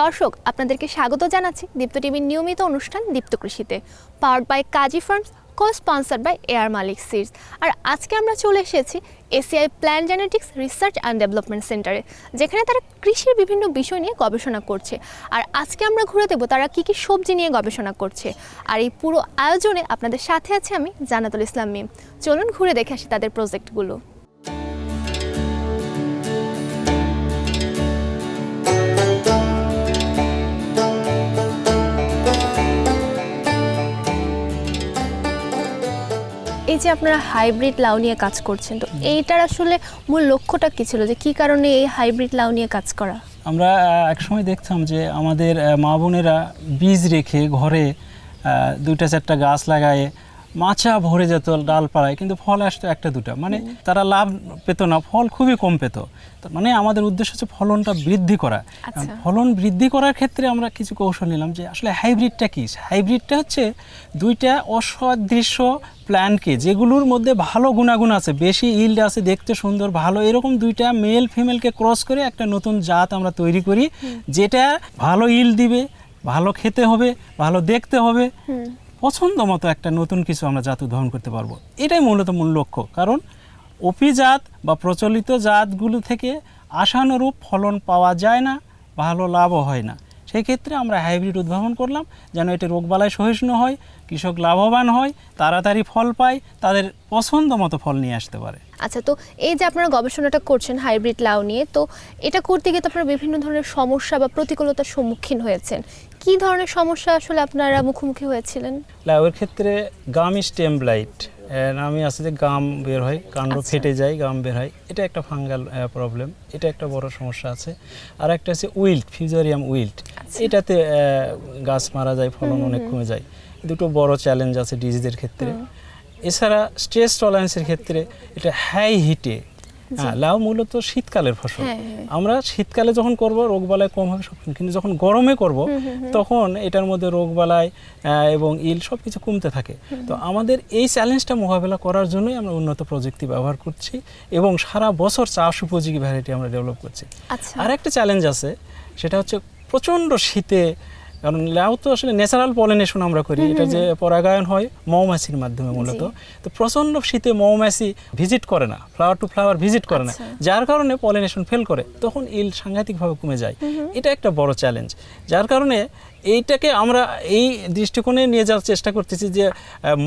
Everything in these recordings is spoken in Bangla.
দর্শক, আপনাদেরকে স্বাগত জানাচ্ছি দীপ্ত টিভির নিয়মিত অনুষ্ঠান দীপ্ত কৃষিতে powered by Kazi farms co sponsored by AR Malik seeds. আর আজকে আমরা চলে এসেছি ACI plant genetics research and development সেন্টারে যেখানে তারা কৃষির বিভিন্ন বিষয় নিয়ে গবেষণা করছে। আর আজকে আমরা ঘুরে দেবো তারা কী কী সবজি নিয়ে গবেষণা করছে। আর এই পুরো আয়োজনে আপনাদের সাথে আছে আমি জানাতুল ইসলাম মিম। চলুন ঘুরে দেখে আসি তাদের প্রজেক্টগুলো এই যে আপনারা হাইব্রিড লাউ নিয়ে কাজ করছেন তো এইটার আসলে মূল লক্ষ্যটা কী ছিল? যে কী কারণে এই হাইব্রিড লাউ নিয়ে কাজ করা? আমরা একসময় দেখতাম যে আমাদের মা বোনেরা বীজ রেখে ঘরে দুইটা চারটা গাছ লাগায় মাচা ভরে যেত ডালপাড়ায় কিন্তু ফল আসতো একটা দুটা। মানে তারা লাভ পেত না ফল খুবই কম পেত। মানে আমাদের উদ্দেশ্য হচ্ছে ফলনটা বৃদ্ধি করা। আচ্ছা। ফলন বৃদ্ধি করার ক্ষেত্রে আমরা কিছু কৌশল নিলাম যে আসলে হাইব্রিডটা কি? হাইব্রিডটা হচ্ছে দুইটা অসদৃশ্য প্ল্যান্টকে যেগুলোর মধ্যে ভালো গুণাগুণ আছে বেশি ইল্ড আছে দেখতে সুন্দর ভালো এরকম দুইটা মেল ফিমেলকে ক্রস করে একটা নতুন জাত আমরা তৈরি করি যেটা ভালো ইল্ড দিবে ভালো খেতে হবে ভালো দেখতে হবে। পছন্দ মতো একটা নতুন কিছু আমরা জাত উদ্ভাবন করতে পারব। এটাই মূলত মূল লক্ষ্য। কারণ অভিজাত বা প্রচলিত জাতগুলো থেকে আশানুরূপ ফলন পাওয়া যায় না, ভালো লাভও হয় না। সেই ক্ষেত্রে আমরা হাইব্রিড উদ্ভাবন করলাম যেন এটি রোগবালায় সহিষ্ণু হয় কৃষক লাভবান হয় তাড়াতাড়ি ফল পায় তাদের পছন্দ মতো ফল নিয়ে আসতে পারে। আচ্ছা তো এই যে আপনারা গবেষণাটা করছেন হাইব্রিড লাউ নিয়ে তো এটা করতে গিয়ে তো আপনারা বিভিন্ন ধরনের সমস্যা বা প্রতিকূলতার সম্মুখীন হয়েছেন। কি ধরনের সমস্যা আসলে আপনারা মুখোমুখি হয়েছিলেন? লাউয়ের ক্ষেত্রে গাম স্টেম ব্লাইট নামই আসলে যে গাম বের হয় কাণ্ড আচ্ছা। ফেটে যায় গাম বের হয়। এটা একটা ফাঙ্গাল প্রবলেম এটা একটা বড় সমস্যা আছে। আর একটা আছে উইল্ট ফিউজারিয়াম উইল্ট। আচ্ছা। এটাতে গাছ মারা যায় ফলন অনেক কমে যায়। দুটো বড় চ্যালেঞ্জ আছে ডিজিজের ক্ষেত্রে। এছাড়া স্ট্রেস টলারেন্সের ক্ষেত্রে এটা হাই হিটে হ্যাঁ লাউ মূলত শীতকালের ফসল। হ্যাঁ, হ্যাঁ। আমরা শীতকালে যখন করব রোগবালাই কম হবে সব কিন্তু যখন গরমে করব তখন এটার মধ্যে রোগবালাই আহ, এবং ইল সব কিছু কমতে থাকে। তো আমাদের এই চ্যালেঞ্জটা মোকাবেলা করার জন্যই আমরা উন্নত প্রযুক্তি ব্যবহার করছি এবং সারা বছর চাষ উপযোগী ভ্যারাইটি আমরা ডেভেলপ করছি। আর একটা চ্যালেঞ্জ আছে সেটা হচ্ছে প্রচণ্ড শীতে কারণ লাউ তো আসলে ন্যাচারাল পলিনেশন আমরা করি এটা যে পরাগায়ন হয় মৌমাছির মাধ্যমে মূলত। তো প্রচণ্ড শীতে মৌমাছি ভিজিট করে না ফ্লাওয়ার টু ফ্লাওয়ার ভিজিট করে না। আচ্ছা। যার কারণে পলিনেশন ফেল করে তখন ইল সাংঘাতিকভাবে কমে যায়। এটা একটা বড় চ্যালেঞ্জ যার কারণে এইটাকে আমরা এই দৃষ্টিকোণে নিয়ে যাওয়ার চেষ্টা করতেছি যে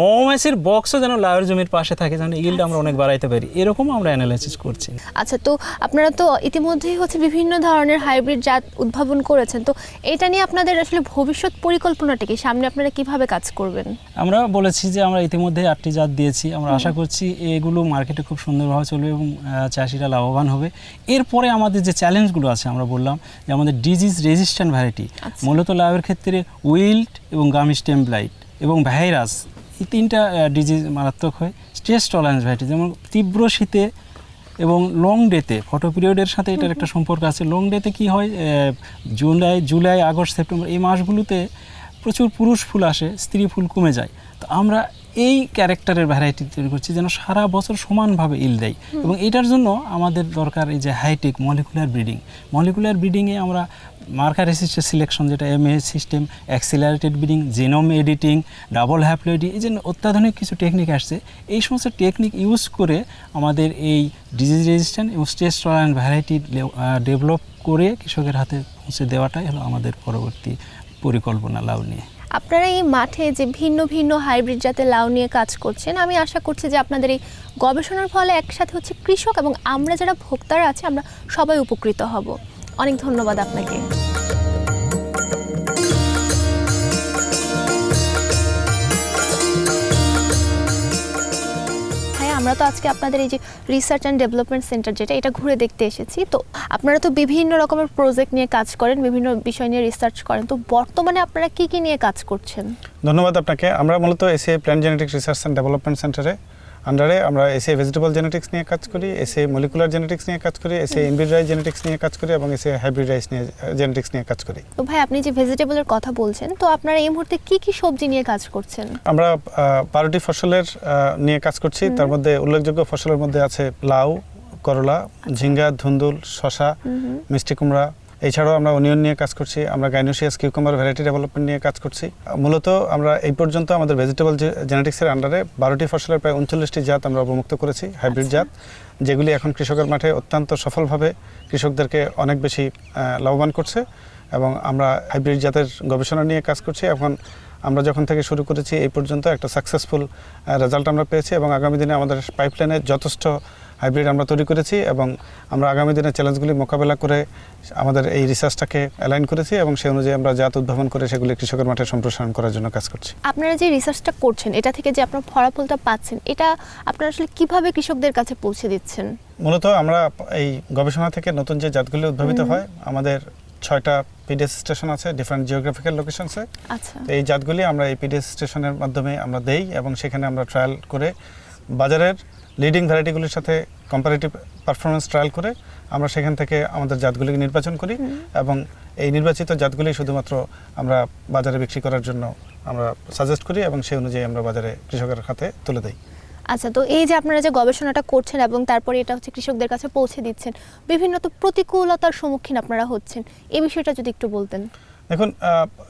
মৌমাছির বক্সও যেন লাউয়ের জমির পাশে থাকে যেন ইলটা আমরা অনেক বাড়াইতে পারি। এরকম আমরা অ্যানালাইসিস করছি। আচ্ছা তো আপনারা তো ইতিমধ্যেই হচ্ছে বিভিন্ন ধরনের হাইব্রিড জাত উদ্ভাবন করেছেন। তো এটা নিয়ে আপনাদের আসলে ভবিষ্যৎ পরিকল্পনাটা কি? সামনে আপনারা কীভাবে কাজ করবেন? আমরা বলেছি যে আমরা ইতিমধ্যে আটটি জাত দিয়েছি। আমরা আশা করছি এগুলো মার্কেটে খুব সুন্দরভাবে চলবে এবং চাষিরা লাভবান হবে। এরপরে আমাদের যে চ্যালেঞ্জগুলো আছে আমরা বললাম যে আমাদের ডিজিজ রেজিস্ট্যান্ট ভ্যারাইটি আচ্ছা। মূলত লাভের ক্ষেত্রে উইল্ট এবং গাম স্টেম ব্লাইট এবং ভাইরাস এই তিনটা ডিজিজ মারাত্মক হয়। স্ট্রেস টলারেন্স ভাইটিস যেমন তীব্র শীতে এবং লং ডেতে ফটো পিরিয়ডের সাথে এটার একটা সম্পর্ক আছে। লং ডেতে কি হয় জুলাই জুলাই আগস্ট সেপ্টেম্বর এই মাসগুলোতে প্রচুর পুরুষ ফুল আসে স্ত্রী ফুল কমে যায়। তো আমরা এই ক্যারেক্টারের ভ্যারাইটি তৈরি করছি যেন সারা বছর সমানভাবে ইল দেয়। এবং এটার জন্য আমাদের দরকার এই যে hi tech molecular breeding molecular ব্রিডিংয়ে আমরা মার্কার রেসিস্টের সিলেকশন যেটা MA system accelerated breeding genome editing double haploidy এই যে অত্যাধুনিক কিছু টেকনিক আসছে এই সমস্ত টেকনিক ইউজ করে আমাদের এই ডিজিজ রেজিস্ট্যান্ট এবং স্ট্রেস টলারেন্ট ভ্যারাইটি ডেভেলপ করে কৃষকের হাতে পৌঁছে দেওয়াটাই হলো আমাদের পরবর্তী পরিকল্পনা লাউ নিয়ে। আপনারা এই মাঠে যে ভিন্ন ভিন্ন হাইব্রিড জাতের লাউ নিয়ে কাজ করছেন, আমি আশা করছি যে আপনাদের এই গবেষণার ফলে একসাথে হচ্ছে কৃষক এবং আমরা যারা ভোক্তারা আছে, আমরা সবাই উপকৃত হব। অনেক ধন্যবাদ আপনাকে। আমরা তো আজকে আপনাদের এই যে রিসার্চ অ্যান্ড ডেভেলপমেন্ট সেন্টার যেটা, এটা ঘুরে দেখতে এসেছি। তো আপনারা তো বিভিন্ন রকমের প্রজেক্ট নিয়ে কাজ করেন, বিভিন্ন বিষয় নিয়ে রিসার্চ করেন। তো বর্তমানে আপনারা কি কি নিয়ে কাজ করছেন? ধন্যবাদ আপনাকে। আমরা মূলত এসে plant genetic research and development সেন্টারে আন্ডারে আমরা এসিআই ভেজিটেবল জেনেটিক্স নিয়ে কাজ করি এসিআই মলিকুলার জেনেটিক্স নিয়ে কাজ করি এসিআই ইনভিড্রাইজ জেনেটিক্স নিয়ে কাজ করি এবং এসিআই হাইব্রিডাইজ নিয়ে জেনেটিক্স নিয়ে কাজ করি। তো ভাই আপনি যে ভেজিটেবলের কথা বলছেন তো আপনারা এই মুহূর্তে কি কি সবজি নিয়ে কাজ করছেন? আমরা বারোটি ফসলের নিয়ে কাজ করছি। তার মধ্যে উল্লেখযোগ্য ফসলের মধ্যে আছে লাউ করলা ঝিঙ্গা ধুন্দুল শশা মিষ্টি কুমড়া এছাড়াও আমরা অনিয়ন নিয়ে কাজ করছি আমরা গাইনোসিয়াস কিউকাম্বার ভ্যারাইটি ডেভেলপমেন্ট নিয়ে কাজ করছি মূলত আমরা এই পর্যন্ত আমাদের ভেজিটেবল জেনেটিক্সের আন্ডারে বারোটি ফসলের প্রায় উনচল্লিশটি জাত আমরা অবমুক্ত করেছি হাইব্রিড আচ্ছা। জাত যেগুলি এখন কৃষকের মাঠে অত্যন্ত সফলভাবে কৃষকদেরকে অনেক বেশি লাভবান করছে এবং আমরা হাইব্রিড জাতের গবেষণা নিয়ে কাজ করছি এখন আমরা যখন থেকে শুরু করেছি এই পর্যন্ত একটা সাকসেসফুল রেজাল্ট আমরা পেয়েছি এবং আগামী দিনে আমাদের পাইপলাইনে যথেষ্ট হাইব্রিড আমরা তৈরি করেছি এবং আমরা আগামী দিনে চ্যালেঞ্জগুলি মোকাবেলা করে আমাদের এই রিসার্চটাকে অ্যালাইন করেছি এবং সেই অনুযায়ী আমরা জাত উদ্ভাবন করে সেগুলি কৃষকের মাঠে সম্প্রসারণ করার জন্য কাজ করছি। আপনারা যে রিসার্চটা করছেন এটা থেকে যে আপনার ফলাফলটা পাচ্ছেন এটা আপনারা আসলে কীভাবে কৃষকদের কাছে পৌঁছে দিচ্ছেন? মূলত আমরা এই গবেষণা থেকে নতুন যে জাতগুলি উদ্ভাবিত হয় আমাদের ছয়টা পিডিএস স্টেশন আছে ডিফারেন্ট জিওগ্রাফিক্যাল লোকেশনসে এই জাতগুলি আমরা এই পিডিএস স্টেশনের মাধ্যমে আমরা দেই এবং সেখানে আমরা ট্রায়াল করে বাজারের লিডিং ভ্যারাইটিগুলির সাথে কম্পারেটিভ পারফরমেন্স ট্রায়াল করে আমরা সেখান থেকে আমাদের জাতগুলিকে নির্বাচন করি এবং এই নির্বাচিত জাতগুলি শুধুমাত্র আমরা বাজারে বিক্রি করার জন্য আমরা সাজেস্ট করি এবং সেই অনুযায়ী আমরা বাজারে কৃষকের হাতে তুলে দিই। আচ্ছা তো এই যে আপনারা যে গবেষণাটা করছেন এবং তারপরে এটা হচ্ছে কৃষকদের কাছে পৌঁছে দিচ্ছেন বিভিন্ন তো প্রতিকূলতার সম্মুখীন আপনারা হচ্ছেন এই বিষয়টা যদি একটু বলতেন। দেখুন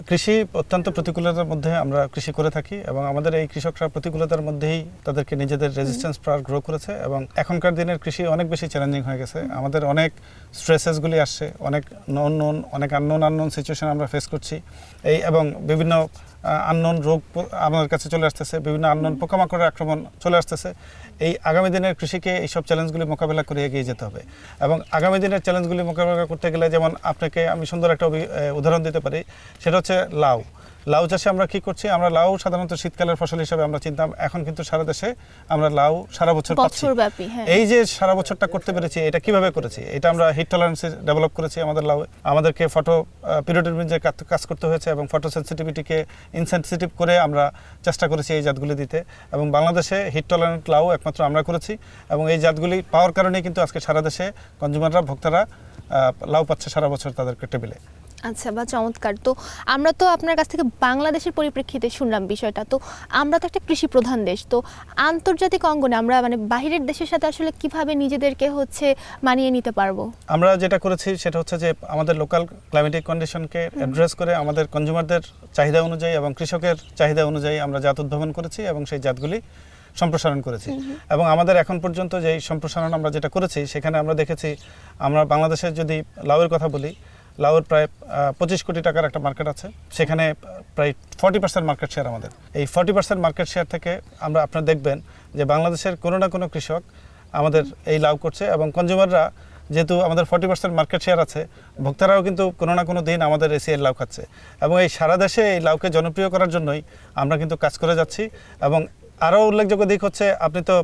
কৃষি অত্যন্ত প্রতিকূলতার মধ্যে আমরা কৃষি করে থাকি এবং আমাদের এই কৃষকরা প্রতিকূলতার মধ্যেই তাদেরকে নিজেদের রেজিস্ট্যান্স পাওয়ার গ্রো করেছে এবং এখনকার দিনের কৃষি অনেক বেশি চ্যালেঞ্জিং হয়ে গেছে। আমাদের অনেক স্ট্রেসেসগুলি আসছে অনেক নন নন অনেক আননোন আননোন সিচুয়েশন আমরা ফেস করছি। এই এবং বিভিন্ন আননোন রোগ আমাদের কাছে চলে আসতেছে। বিভিন্ন আননোন পোকামাকড়ের আক্রমণ চলে আসতেছে। এই আগামী দিনের কৃষিকে এইসব চ্যালেঞ্জগুলি মোকাবেলা করে এগিয়ে যেতে হবে। এবং আগামী দিনের চ্যালেঞ্জগুলি মোকাবেলা করতে গেলে যেমন আপনাকে আমি সুন্দর একটা উদাহরণ দিতে পারি। সেটা হচ্ছে লাউ। লাউ চাষে আমরা কি করছি? আমরা লাউ সাধারণত শীতকালের ফসল হিসেবে আমরা চিন্তা এখন কিন্তু সারা দেশে আমরা লাউ সারা বছর পাচ্ছি। হ্যাঁ। এই যে সারা বছরটা করতে পেরেছি এটা কীভাবে করেছি? এটা আমরা হিট টলারেন্স ডেভেলপ করেছি আমাদের লাউ আমাদেরকে ফটো পিরিয়ডের কাজ করতে হয়েছে এবং ফটো সেন্সিটিভিটিকে ইনসেন্সিটিভ করে আমরা চেষ্টা করেছি এই জাতগুলি দিতে। এবং বাংলাদেশে হিট টলারেন্ট লাউ একমাত্র আমরা করেছি। এবং এই জাতগুলি পাওয়ার কারণেই কিন্তু আজকে সারা দেশে কনজিউমাররা ভোক্তারা লাউ পাচ্ছে সারা বছর তাদেরকে টেবিলে আচ্ছা বা চমৎকার। তো আমরা তো আপনার কাছ থেকে বাংলাদেশের পরিপ্রেক্ষিতে শুনলাম বিষয়টা। তো আমরা তো একটা কৃষি প্রধান দেশ। তো আন্তর্জাতিক অঙ্গনে আমরা মানে বাহিরের দেশের সাথে আসলে কীভাবে নিজেদেরকে হচ্ছে মানিয়ে নিতে পারব? আমরা যেটা করেছি সেটা হচ্ছে যে আমাদের লোকাল ক্লাইমেটিক কন্ডিশনকে অ্যাড্রেস করে আমাদের কনজিউমারদের চাহিদা অনুযায়ী এবং কৃষকের চাহিদা অনুযায়ী আমরা জাত উদ্ভাবন করেছি এবং সেই জাতগুলি সম্প্রসারণ করেছি। এবং আমাদের এখন পর্যন্ত যে সম্প্রসারণ আমরা যেটা করেছি সেখানে আমরা দেখেছি আমরা বাংলাদেশের যদি লাউয়ের কথা বলি লাউয়ের প্রায় পঁচিশ কোটি টাকার একটা মার্কেট আছে। সেখানে প্রায় ফর্টি পার্সেন্ট মার্কেট শেয়ার আমাদের। এই ফর্টি পার্সেন্ট মার্কেট শেয়ার থেকে আমরা আপনারা দেখবেন যে বাংলাদেশের কোনো না কোনো কৃষক আমাদের এই লাভ করছে এবং কনজিউমাররা যেহেতু আমাদের ফর্টি পার্সেন্ট মার্কেট শেয়ার আছে, ভোক্তারাও কিন্তু কোনো না কোনো দিন আমাদের এসিআই লাউ খাচ্ছে। এবং এই সারা দেশে এই লাউকে জনপ্রিয় করার জন্যই আমরা কিন্তু কাজ করে যাচ্ছি। এবং আরও উল্লেখযোগ্য দিক হচ্ছে, আপনি তো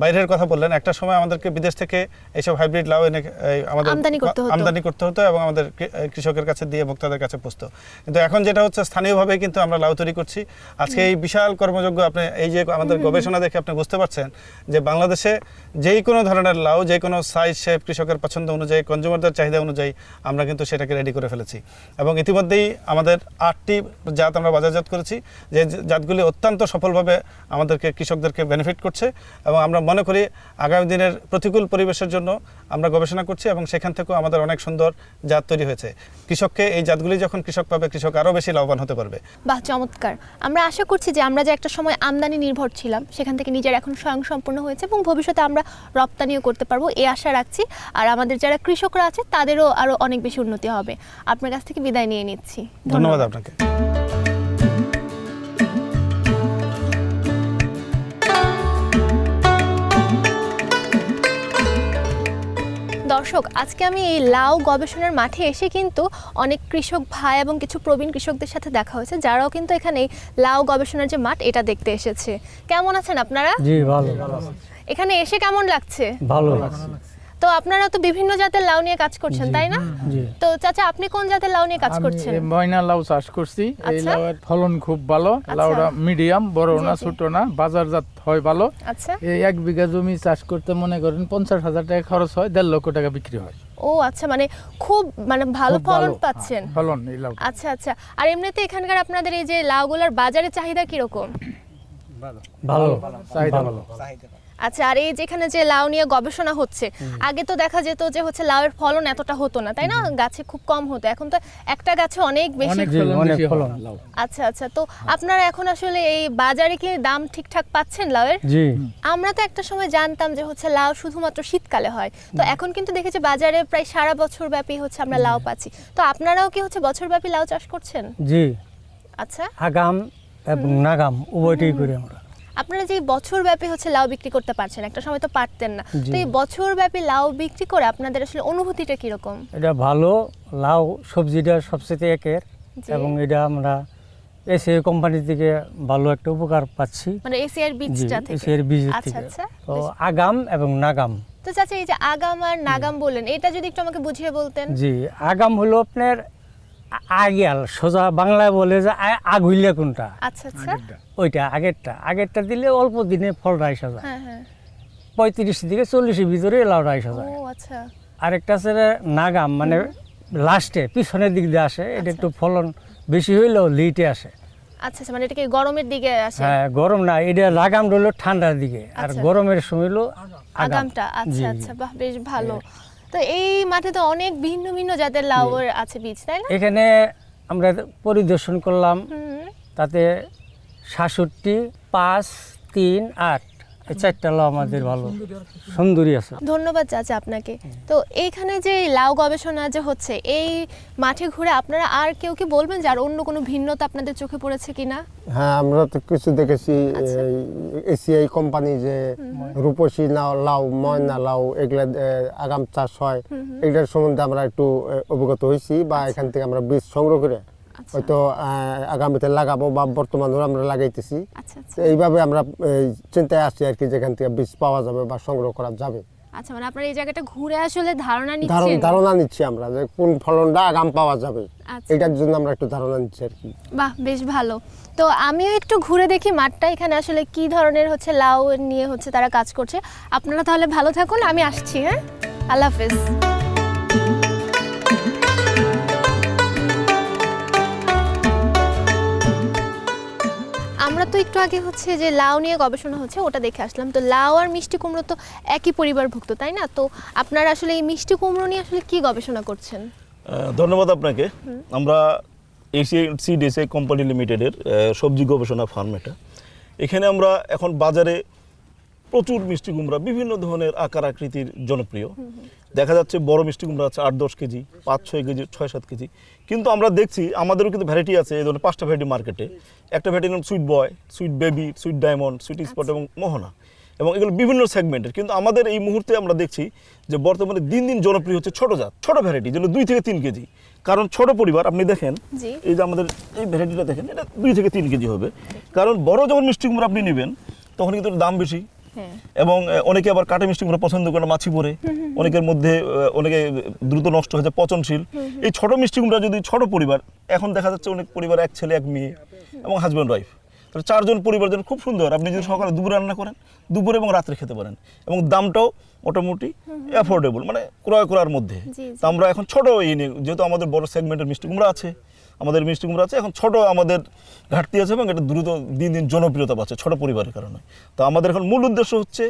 বাইরের কথা বললেন একটা সময় আমাদেরকে বিদেশ থেকে এইসব হাইব্রিড লাউ এনে আমাদের আমদানি করতে হতো। এবং আমাদের কৃষকের কাছে দিয়ে ভোক্তাদের কাছে পুষতো। কিন্তু এখন যেটা হচ্ছে স্থানীয়ভাবে কিন্তু আমরা লাউ তৈরি করছি। আজকে এই বিশাল কর্মযোগ্য আপনি এই যে আমাদের গবেষণা দেখে আপনি বুঝতে পারছেন যে বাংলাদেশে যেই কোনো ধরনের লাউ যে কোনো সাইজ শেপ কৃষকের পছন্দ অনুযায়ী কনজিউমারদের চাহিদা অনুযায়ী আমরা কিন্তু সেটাকে রেডি করে ফেলেছি। এবং ইতিমধ্যেই আমাদের আটটি জাত আমরা বাজারজাত করেছি। যে জাতগুলি অত্যন্ত সফলভাবে আমাদেরকে কৃষকদেরকে বেনিফিট করছে এবং আমরা মনে করি আগামী দিনের প্রতিকূল পরিবেশের জন্য আমরা গবেষণা করছি এবং সেখান থেকেও আমাদের অনেক সুন্দর জাত তৈরি হয়েছে। কৃষককে এই জাতগুলি যখন কৃষক পাবে কৃষক আরও বেশি লাভবান হতে পারবে। বাহ চমৎকার। আমরা আশা করছি যে আমরা যে একটা সময় আমদানি নির্ভর ছিলাম সেখান থেকে নিজের এখন স্বয়ংসম্পূর্ণ হয়েছে এবং ভবিষ্যতে আমরা রপ্তানিও করতে পারব এই আশা রাখছি। আর আমাদের যারা কৃষকরা আছে তাদেরও আরও অনেক বেশি উন্নতি হবে। আপনার কাছ থেকে বিদায় নিয়ে নিচ্ছি। ধন্যবাদ। আপনাকে। দর্শক আজকে আমি এই লাউ গবেষণার মাঠে এসে কিন্তু অনেক কৃষক ভাই এবং কিছু প্রবীণ কৃষকদের সাথে দেখা হয়েছে যারাও কিন্তু এখানে এই লাউ গবেষণার যে মাঠ এটা দেখতে এসেছে। কেমন আছেন আপনারা? জি ভালো। এখানে এসে কেমন লাগছে? ভালো তো আপনারা তো বিভিন্ন জাতের লাউ নিয়ে কাজ করছেন তাই না? তো চাচা আপনি কোন জাতের লাউ নিয়ে কাজ করছেন? ময়না লাউ চাষ করছি। এই আচ্ছা। লাউয়ের ফলন খুব ভালো। লাউটা মিডিয়াম বড় না ছোট না বাজারজাত হয় ভালো। আচ্ছা। এই এক বিঘা জমি চাষ করতে মনে করেন পঞ্চাশ হাজার টাকা খরচ হয় দেড় লক্ষ টাকা বিক্রি হয়। ও আচ্ছা মানে খুব মানে ভালো ফলন পাচ্ছেন। হ্যাঁ, ফলন এই লাউ। আচ্ছা আচ্ছা। আর এমনিতে এখানকার আপনাদের এই যে লাউগুলোর বাজারে চাহিদা কীরকম? ভালো। ভালো। চাহিদা ভালো। ভালো। আচ্ছা আর এই যেখানে যে লাউ নিয়ে গবেষণা হচ্ছে আগে তো দেখা যেত যে হচ্ছে লাউয়ের ফলন এতটা হতো না তাই না? গাছে খুব কম হতো এখন তো একটা গাছে অনেক বেশি ফলন অনেক বেশি ফলন। লাউ। আচ্ছা আচ্ছা তো আপনারা এখন আসলে এই বাজারে কি দাম ঠিকঠাক পাচ্ছেন লাউয়ের? জি। আমরা তো একটা সময় জানতাম যে হচ্ছে লাউ শুধুমাত্র শীতকালে হয়। তো এখন কিন্তু দেখেছি বাজারে প্রায় সারা বছর ব্যাপী হচ্ছে আমরা লাউ পাচ্ছি। তো আপনারাও কি হচ্ছে বছর ব্যাপী লাউ চাষ করছেন? জি। আচ্ছা। আগাম এবং নাগাম উভয়টাই করি আমরা। আপনারা যে বছর ব্যাপী হচ্ছে লাউ বিক্রি করতে পারছেন একটা সময় তো পারতেন না। তো এই বছর ব্যাপী লাউ বিক্রি করে আপনাদের আসলে অনুভূতিটা কীরকম? এটা ভালো লাউ সবজিটা সবচেয়ে একের। এবং এটা আমরা এসে কোম্পানি থেকে ভালো একটা উপকার পাচ্ছি। মানে এসিআর বীজটা থেকে। এসের বীজ আচ্ছা থেকে। আচ্ছা তো আগাম এবং নাগাম। তো চাচা এই যে আগাম আর নাগাম বললেন এটা যদি একটু আমাকে বুঝিয়ে বলতেন। জি আগাম হলো আপনার আগিয়াল সোজা বাংলায় বলে যে আগুইলে কোনটা আচ্ছা আচ্ছা ওইটা আগেরটা আগেরটা দিলে অল্প দিনে ফল রাইস যায় পঁয়ত্রিশ থেকে চল্লিশের ভিতরে লাউ রাইস যায় আরেকটা আছে নাগাম মানে লাস্টে পিছনের দিক দিয়ে আসে এটা একটু ফলন বেশি হইলেও লিটে আসে আচ্ছা মানে এটা কি গরমের দিকে আসে হ্যাঁ গরম না এটা লাগাম হলো ঠান্ডার দিকে আর। গরমের সময় হলো আগামটা আচ্ছা। আচ্ছা বাহ বেশ ভালো তো এই মাঠে তো অনেক ভিন্ন ভিন্ন জাতের লাউয়ের আছে বীজ তাই না? এখানে আমরা পরিদর্শন করলাম তাতে সাতষট্টি পাঁচ তিন আট। এই চারটা লাউ আমাদের ভালো। সুন্দরী আছে। ধন্যবাদ চাচা আপনাকে। তো এইখানে যে লাউ গবেষণা যে হচ্ছে এই মাঠে ঘুরে আপনারা আর কেউ কি বলবেন যে আর অন্য কোনো ভিন্নতা আপনাদের চোখে পড়েছে কিনা? হ্যাঁ আমরা তো কিছু দেখেছি আচ্ছা। এসিআই কোম্পানি যে রূপসী নাও লাউ ময়না লাউ এগুলা আগাম চাষ হয়। এগুলোর সম্বন্ধে আমরা একটু অবগত হয়েছি বা এখান থেকে আমরা বীজ সংগ্রহ করে আচ্ছা হয়তো আগামীতে লাগাবো বা বর্তমানেও আমরা লাগাইতেছি। আচ্ছা আচ্ছা। এইভাবে আমরা চিন্তায় আসছি আর কি যেখান থেকে বীজ পাওয়া যাবে বা সংগ্রহ করা যাবে। আচ্ছা মানে আপনারা এই জায়গাটা ঘুরে আসলে ধারণা নিচ্ছেন? ধারণা নিচ্ছি আমরা যে কোন ফলনটা আগাম পাওয়া যাবে। আচ্ছা। এটার জন্য আমরা একটু ধারণা নিচ্ছি আর কি। বাহ বেশ ভালো। তো আমিও একটু ঘুরে দেখি মাঠটা এখানে আসলে কি ধরনের হচ্ছে লাউ নিয়ে হচ্ছে তারা কাজ করছে। আপনারা তাহলে ভালো থাকুন আমি আসছি হ্যাঁ? আল্লাহ হাফেজ। তো একটু আগে হচ্ছে যে লাউ নিয়ে গবেষণা হচ্ছে ওটা দেখে আসলাম। তো লাউ আর মিষ্টি কুমড়ো তো একই পরিবার ভুক্ত তাই না? তো আপনারা আসলে এই মিষ্টি কুমড়ো নিয়ে আসলে কি গবেষণা করছেন? ধন্যবাদ আপনাকে। আমরা ডিসি কোম্পানি লিমিটেডের সবজি গবেষণা ফার্ম এটা। এখানে আমরা এখন বাজারে প্রচুর মিষ্টি কুমড়া বিভিন্ন ধরনের আকার আকৃতির জনপ্রিয়। দেখা যাচ্ছে বড় মিষ্টি কুমড়া আছে আট দশ কেজি পাঁচ ছয় কেজি ছয় সাত কেজি। কিন্তু আমরা দেখছি আমাদেরও কিন্তু ভ্যারাইটি আছে এই ধরনের পাঁচটা ভ্যারাইটি মার্কেটে একটা ভ্যারাইটি নাম sweet boy sweet baby sweet diamond sweet spot এবং মোহনা এবং এগুলো বিভিন্ন সেগমেন্টের কিন্তু আমাদের এই মুহূর্তে আমরা দেখছি যে বর্তমানে দিন দিন জনপ্রিয় হচ্ছে ছোট জাত ছোট ভ্যারাইটি যেন দুই থেকে তিন কেজি। কারণ ছোট পরিবার আপনি দেখেন। এই যে আমাদের এই ভ্যারাইটিটা দেখেন এটা দুই থেকে তিন কেজি হবে। কারণ বড় যখন মিষ্টি কুমড়ো আপনি নেবেন তখন কিন্তু দাম বেশি এবং অনেকে আবার কাটা মিষ্টি কুমড়ো পছন্দ করে মাছি পরে। অনেকের মধ্যে অনেকে দ্রুত নষ্ট হয়ে যায় পচনশীল। এই ছোট মিষ্টি কুমড়া যদি ছোট পরিবার এখন দেখা যাচ্ছে অনেক পরিবার এক ছেলে এক মেয়ে এবং হাজব্যান্ড ওয়াইফ তাহলে চারজন পরিবার যেন খুব সুন্দর। আপনি যদি সকালে দুপুরে রান্না করেন দুপুরে এবং রাত্রে খেতে পারেন। এবং দামটাও মোটামুটি অ্যাফোর্ডেবল মানে ক্রয় করার মধ্যে। তো আমরা এখন ছোট এই নিয়ে যেহেতু আমাদের বড় সেগমেন্টের মিষ্টি কুমড়া আছে। আমাদের মিষ্টি কুমড়া আছে এখন ছোট আমাদের ঘাটতি আছে এবং এটা দ্রুত দিন দিন জনপ্রিয়তা পাচ্ছে ছোট পরিবারের কারণে। তো আমাদের এখন মূল উদ্দেশ্য হচ্ছে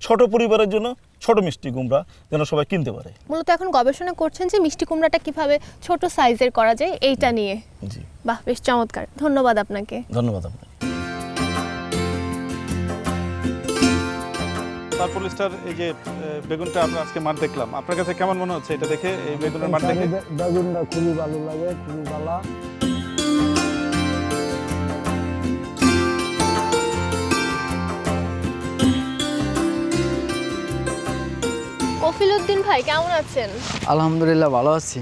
ছোট পরিবারের জন্য ছোট মিষ্টি কুমড়া যেন সবাই কিনতে পারে। মূলত এখন গবেষণা করছেন যে মিষ্টি কুমড়াটা কীভাবে ছোট সাইজের করা যায় এইটা নিয়ে। জি। বাহ বেশ চমৎকার। ধন্যবাদ আপনাকে। ধন্যবাদ আপনাকে। তারপর স্টার এই যে বেগুনটা আমরা আজকে মাঠ দেখলাম। আপনার কাছে কেমন মনে হচ্ছে এটা দেখে এই বেগুনের মাঠ দেখে? বেগুনটা খুবই ভালো লাগে খুবই ভালো। কফিলউদ্দিন ভাই কেমন আছেন? আলহামদুলিল্লাহ ভালো আছি।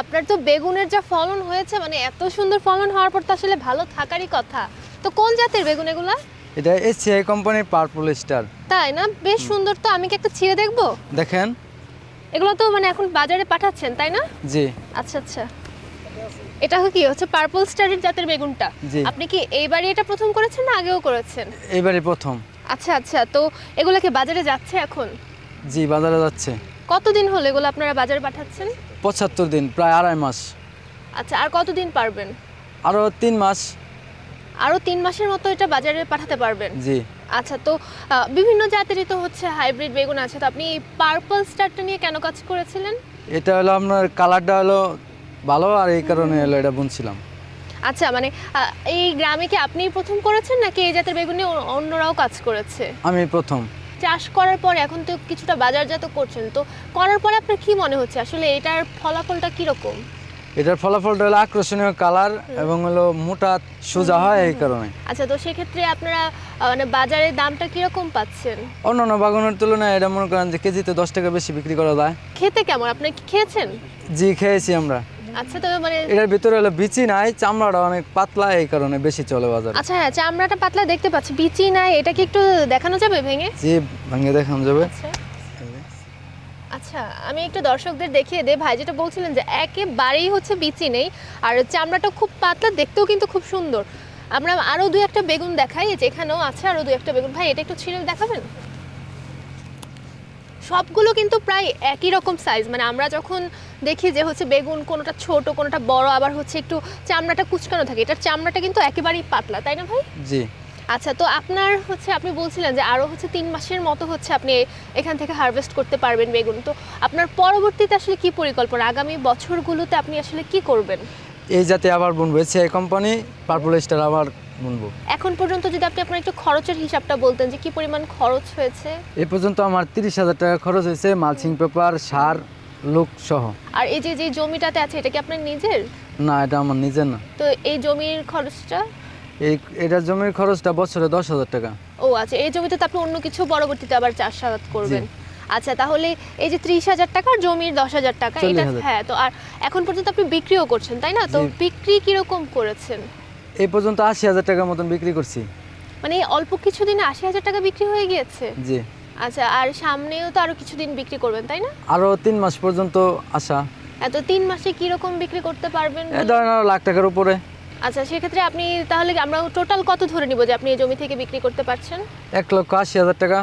আপনার তো বেগুনের যা ফলন হয়েছে মানে এত সুন্দর ফলন হওয়ার পর তো আসলে ভালো থাকারই কথা। তো কোন জাতের বেগুন এগুলা? এটা এসিআই কোম্পানির পার্পল স্টার তাই না? বেশ সুন্দর তো আমি কি একটা ছিঁড়ে দেখব? দেখেন। এগুলো তো মানে এখন বাজারে পাঠাচ্ছেন তাই না? জি। আচ্ছা আচ্ছা। এটা কি হচ্ছে পার্পল স্টারের জাতের বেগুনটা। আপনি কি এইবারই এটা প্রথম করেছেন না আগেও করেছেন? এবারে প্রথম। আচ্ছা আচ্ছা। তো এগুলো কি বাজারে যাচ্ছে এখন? জি বাজারে যাচ্ছে। কতদিন হলো এগুলো আপনারা বাজারে পাঠাচ্ছেন? পঁচাত্তর দিন প্রায় আড়াই মাস। আচ্ছা আর কতদিন পারবেন? আরও তিন মাস। আরও তিন মাসের মতো এটা বাজারে পাঠাতে পারবেন। জি। আচ্ছা তো বিভিন্ন জাতেরই তো হচ্ছে হাইব্রিড বেগুন আছে। তো আপনি পার্পল স্টারটা নিয়ে কেন কাজ করেছিলেন? এটা হলো আপনার কালারটা হলো ভালো আর এই কারণে হলো এটা বুনছিলাম। আচ্ছা মানে এই গ্রামে কি আপনি প্রথম করেছেন নাকি এই জাতের বেগুন নিয়ে অন্যরাও কাজ করেছে? আমি প্রথম। চাষ করার পর এখন তো কিছুটা বাজারজাত করছেন। তো করার পরে আপনার কি মনে হচ্ছে? আসলে এটার ফলাফলটা কীরকম? এটার ফলাফলটা হলো আকর্ষণীয় কালার এবং হলো মোটা সোজা হয় এই কারণে। আচ্ছা তো সেক্ষেত্রে আপনারা মানে বাজারে দামটা কীরকম পাচ্ছেন? অন্যান্য বাগানের তুলনায় এটা মনে করেন যে কেজিতে দশ টাকা বেশি বিক্রি করা যায়। খেতে কেমন? আপনি কি খেয়েছেন? জি খেয়েছি আমরা। আচ্ছা তবে মানে এটার ভিতরে হলো বিচি নাই চামড়াটা অনেক পাতলা এই কারণে বেশি চলে বাজারে। আচ্ছা হ্যাঁ চামড়াটা পাতলা দেখতে পাচ্ছি। বিচি নাই এটা কি একটু দেখানো যাবে ভেঙে? জি ভেঙে দেখানো যাবে। আচ্ছা। আচ্ছা আমি একটু দর্শকদের দেখিয়ে দেই। ভাই যেটা বলছিলেন যে একেবারেই হচ্ছে বিচি নেই, আর চামড়াটা খুব পাতলা, দেখতেও কিন্তু খুব সুন্দর। আমরা আরও দুই একটা বেগুন দেখাই এখানেও আছে আরও দুই একটা বেগুন। ভাই, এটা একটু ছিঁড়ে দেখাবেন? সবগুলো কিন্তু প্রায় একই রকম সাইজ মানে আমরা যখন দেখি যে হচ্ছে বেগুন কোনোটা ছোট, কোনোটা বড়, আবার হচ্ছে একটু চামড়াটা কুচকানো থাকে, এটার চামড়াটা কিন্তু একেবারেই পাতলা, তাই না ভাই? জি। আচ্ছা তো আপনার হচ্ছে আপনি বলছিলেন যে আরও হচ্ছে তিন মাসের মতো হচ্ছে আপনি এখান থেকে হারভেস্ট করতে পারবেন বেগুন। তো আপনার পরবর্তীতে আসলে কি পরিকল্পনা? আগামী বছরগুলোতে আপনি আসলে কি করবেন? এই জাতে আবার বুনবো এই কোম্পানি পার্পল স্টার আবার বুনবো। এখন পর্যন্ত যদি আপনি আপনার একটু খরচের হিসাবটা বলতেন যে কি পরিমাণ খরচ হয়েছে? এ পর্যন্ত আমার তিরিশ হাজার টাকা খরচ হয়েছে মালচিং পেপার সার লোক সহ। আর এই যে যে জমিটাতে আছে এটা কি আপনার নিজের? না এটা আমার নিজের না। তো এই জমির খরচটা? এই এটার জমির খরচটা বছরে দশ হাজার টাকা। ও আচ্ছা এই জমিতে তো আপনি অন্য কিছু পরবর্তীতে আবার চাষাবাদ করবেন। আচ্ছা তাহলে এই যে ত্রিশ হাজার টাকা আর জমির দশ হাজার টাকা এটা হ্যাঁ তো আর এখন পর্যন্ত আপনি বিক্রিও করছেন তাই না? তো বিক্রি কীরকম করেছেন? এই পর্যন্ত আশি হাজার টাকার মতন বিক্রি করছি। মানে অল্প কিছুদিনে আশি হাজার টাকা বিক্রি হয়ে গিয়েছে? জি। আচ্ছা আর সামনেও তো আরও কিছুদিন বিক্রি করবেন তাই না? আরও তিন মাস পর্যন্ত আশা। এত তিন মাসে কীরকম বিক্রি করতে পারবেন ধরেন আরও লাখ টাকার উপরে। আচ্ছা সেক্ষেত্রে আপনি তাহলে আমরা টোটাল কত ধরে নিব যে আপনি এই জমি থেকে বিক্রি করতে পারছেন? এক লক্ষ আশি হাজার টাকা।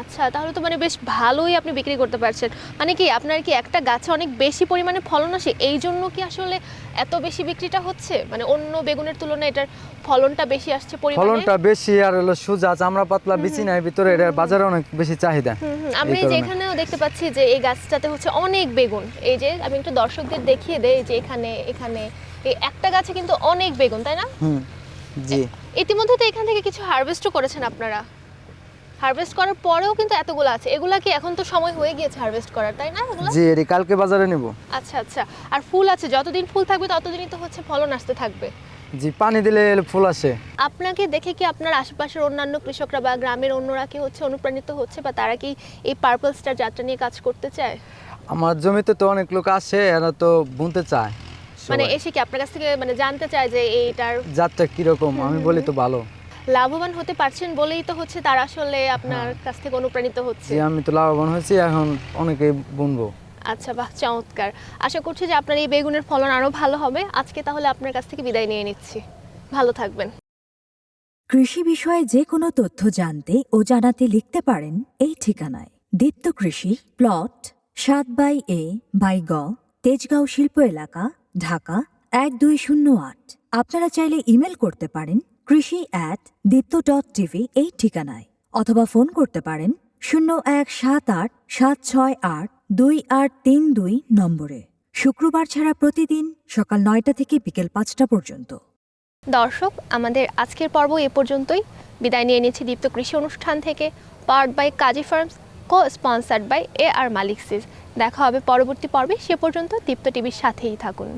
আচ্ছা তাহলে তো মানে বেশ ভালোই আপনি বিক্রি করতে পারছেন। মানে কি আপনার কি একটা গাছে অনেক বেশি পরিমাণে ফলন আসে? এই জন্য কি আসলে এত বেশি বিক্রিটা হচ্ছে? মানে অন্য বেগুনের তুলনায় এটার ফলনটা বেশি আসছে পরিমাণে? ফলনটা বেশি আর হলো সোজা চামড়া পাতলা বেশি নাই ভিতরে এটার বাজারে অনেক বেশি চাহিদা। আমি যে এখানেও দেখতে পাচ্ছি যে এই গাছটাতে হচ্ছে অনেক বেগুন। এই যে আমি একটু দর্শকদের দেখিয়ে দেই যে এখানে এখানে এই একটা গাছে কিন্তু অনেক বেগুন তাই না? হুম জি। ইতিমধ্যে তো এখান থেকে কিছু হারভেস্টও করেছেন আপনারা। হারভেস্ট করার পরেও কিন্তু এতগুলো আছে। এগুলা কি এখন তো সময় হয়ে গিয়েছে হারভেস্ট করার তাই না এগুলো? জি এটি কালকে বাজারে নেব। আচ্ছা আচ্ছা। আর ফুল আছে যতদিন ফুল থাকবে ততদিনই তো হচ্ছে ফলন আসতে থাকবে। জি পানি দিলে ফুল আসে। আপনাকে দেখে কি আপনার আশেপাশের অন্যান্য কৃষকরা বা গ্রামের অন্যরা কি হচ্ছে অনুপ্রাণিত হচ্ছে বা তারা কি এই পার্পল স্টার যাত্রা নিয়ে কাজ করতে চায়? আমার জমিতে তো অনেক লোক আসে এরা তো বুনতে চায়। মানে এসে কি আপনার কাছ থেকে মানে জানতে চায় যে এইটার জাতটা কীরকম? আমি বলি তো ভালো। লাভবান হতে পারছেন বলেই তো হচ্ছে তারা আসলে আপনার কাছ থেকে অনুপ্রাণিত হচ্ছে। আমি তো লাভবান হয়েছি এখন অনেকে বুনবো। আচ্ছা বাহ চমৎকার। আশা করছি যে আপনার এই বেগুনের ফলন আরও ভালো হবে। আজকে তাহলে আপনার কাছ থেকে বিদায় নিয়ে নিচ্ছি। ভালো থাকবেন। কৃষি বিষয়ে যে কোনো তথ্য জানতে ও জানাতে লিখতে পারেন এই ঠিকানায়। দীপ্ত কৃষি প্লট সাত বাই এ বাই গ তেজগাঁও শিল্প এলাকা ঢাকা এক দুই শূন্য আট। আপনারা চাইলে ইমেল করতে পারেন কৃষি অ্যাট দীপ্ত ডট টিভি এই ঠিকানায়। অথবা ফোন করতে পারেন শূন্য এক সাত আট, সাত ছয় আট, দুই আট তিন দুই নম্বরে। শুক্রবার ছাড়া প্রতিদিন সকাল নয়টা থেকে বিকেল পাঁচটা পর্যন্ত। দর্শক, আমাদের আজকের পর্ব এ পর্যন্তই। বিদায় নিয়ে নিচ্ছি দীপ্ত কৃষি অনুষ্ঠান থেকে part by Kazi farms. Co sponsored by A R Malik seeds দেখা হবে পরবর্তী পর্বে। সে পর্যন্ত দীপ্ত টিভির সাথেই থাকুন।